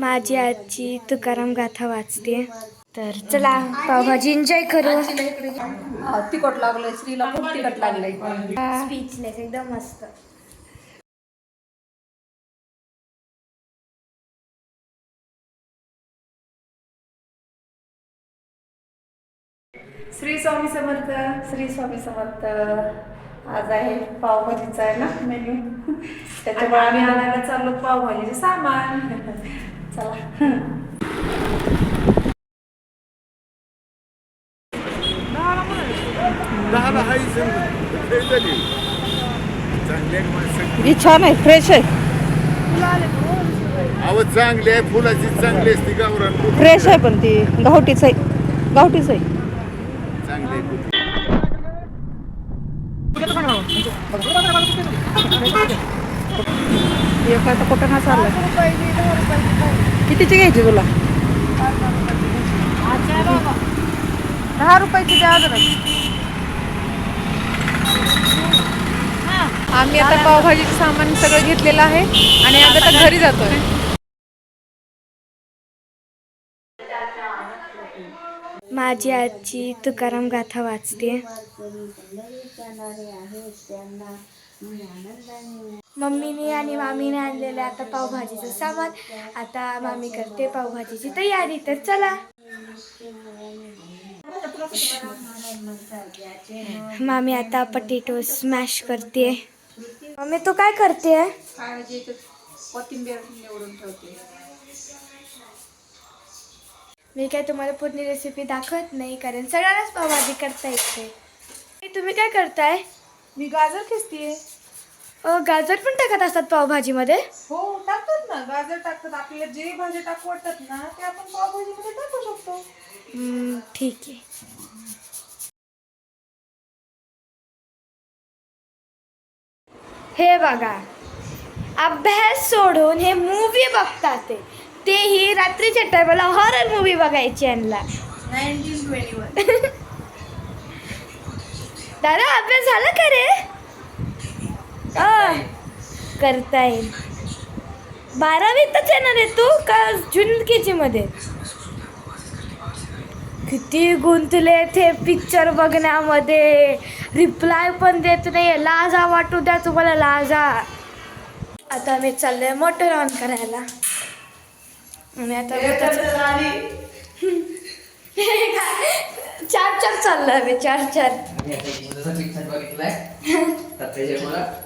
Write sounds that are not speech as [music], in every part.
माझी आजी तुकाराम गाथा वाचते. तर चला पावभाजी एन्जॉय करू. तिखट लागलंय स्त्रीला खूप तिखट लागलंय. स्पीचलेस एकदम मस्त. श्री स्वामी समर्थ श्री स्वामी समर्थ. आज आहे पावभाजीचा आहे ना मेन्यू त्याच्यामुळे आम्ही आणायला चाललो पावभाजीचे सामान. चला. हे ही छान आहे फ्रेश आहे. अहो चांगली आहे फुलाची चांगली असते गावरान फ्रेश आहे पण ती. गावठीच आहे. गावठीच आहे. चांगली आहे. एक आता कुठं ना चाललं. कितीची घ्यायची तुला? दहा रुपयाची द्या जरा. आम्ही आता पावभाजीचं सामान सगळं घेतलेलं आहे आणि आम्ही आता घरी जातोय. माझी आजी तुकाराम गाथा वाचते. मम्मीने आणि मामीने आणलेलं आता पावभाजीचं सामान. आता मामी करते पावभाजीची तयारी तर चला. मामी आता पटेटो स्मॅश करते. मम्मी तू काय करते? कोथिंबीर निवडून ठेवते मी काय तुम्हाला पूर्ण रेसिपी दाखवत नाही कारण सगळ्यांनाच पावभाजी करता येते. तुम्ही काय करताय? मी गाजर खेचतीये गाजर पण टाकत असतात पावभाजीमध्ये? हो टाकतात ना. गाजर टाकतात. आपल्याला जे भाजी टाकू वाटतात ना ते आपण पावभाजीमध्ये टाकू शकतो. हम्म, ठीक आहे. हे बघा. अभ्यास सोडून हे मूवी बघतात ते. तेही रात्रीच्या टायमाला हॉरर मूवी बघायची यांना. नाईन्टीन ट्वेंटी वन [laughs] दादा अभ्यास झाला का रे? अ, करता येईल बारावीतच येणार आहे तू का ज्युनियर के जी मध्ये? किती गुंतले ते पिक्चर बघण्यामध्ये. रिप्लाय पण देत नाही लाजा वाटू द्या तुम्हाला लाजा. आता मी चाललोय मोटर ऑन करायला. आणि आता [laughs] चार चार चाललोय मी चार चार. [laughs]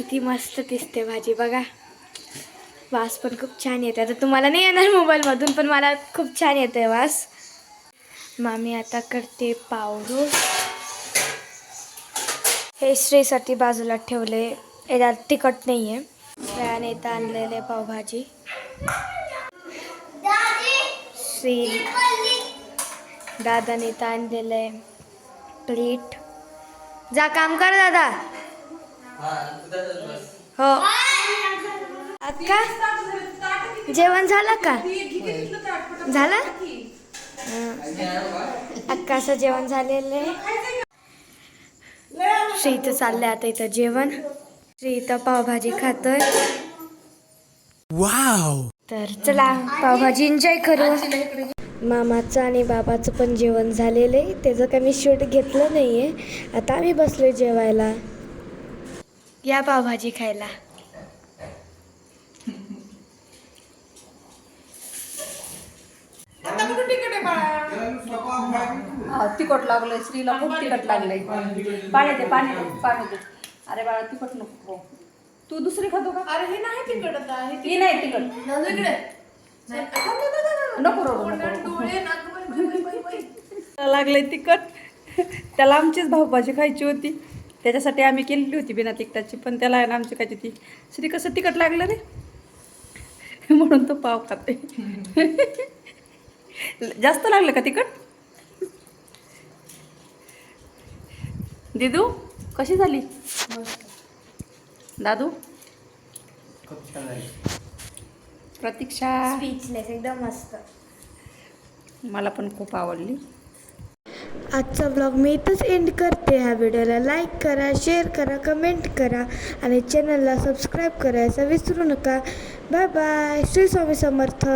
किती मस्त दिसते भाजी. बघा. वास पण खूप छान येते आता तुम्हाला नाही येणार मोबाईलमधून पण मला खूप छान येते वास. मामी आता करते पावडो हे श्रीसाठी बाजूला ठेवले. याच्यात तिखट नाही आहे त्याने इथं आणलेले पावभाजी. श्री दादाने इथं आणलेलं आहे प्लेट जा काम कर दादा. हो अक्का जेवण झालं का? झालं? अक्काचं जेवण झालेलं आहे. श्री इथं चाललंय आता इथं जेवण. श्री इथं पावभाजी खातोय. तर चला पावभाजी एन्जॉय करू. मामाचं आणि बाबाचं पण जेवण झालेलं आहे. त्याचं काही मी शूट घेतलं नाही आहे आता आम्ही बसलो जेवायला. या पावभाजी खायला. तिखट हा, लागलंय स्त्रीला खूप तिखट लागलंय. पाणी दे पाणी दे पाणी दे. अरे बाळा तिखट नको. तू दुसरी खातो का? अरे हे नाही तिखट आता ही नाही तिखट नको रडू, नको रडू. [laughs] लागलंय तिखट. त्याला आमचीच भावभाजी खायची होती. त्याच्यासाठी आम्ही केलेली होती बिना तिखटाची पण त्याला आहे ना आमची काय ती श्री कसं तिखट लागलं रे? [laughs] म्हणून तो पाव खाते [laughs] जास्त लागलं का तिखट? दिदू कशी झाली? दादू? प्रतीक्षा? एकदम मस्त. मला पण खूप आवडली. आजचा ब्लॉग मी इथंच एंड करते. ह्या व्हिडिओला लाईक करा शेअर करा कमेंट करा आणि चॅनलला सबस्क्राईब करायचं विसरू नका. Bye bye Shri Swami Samarth.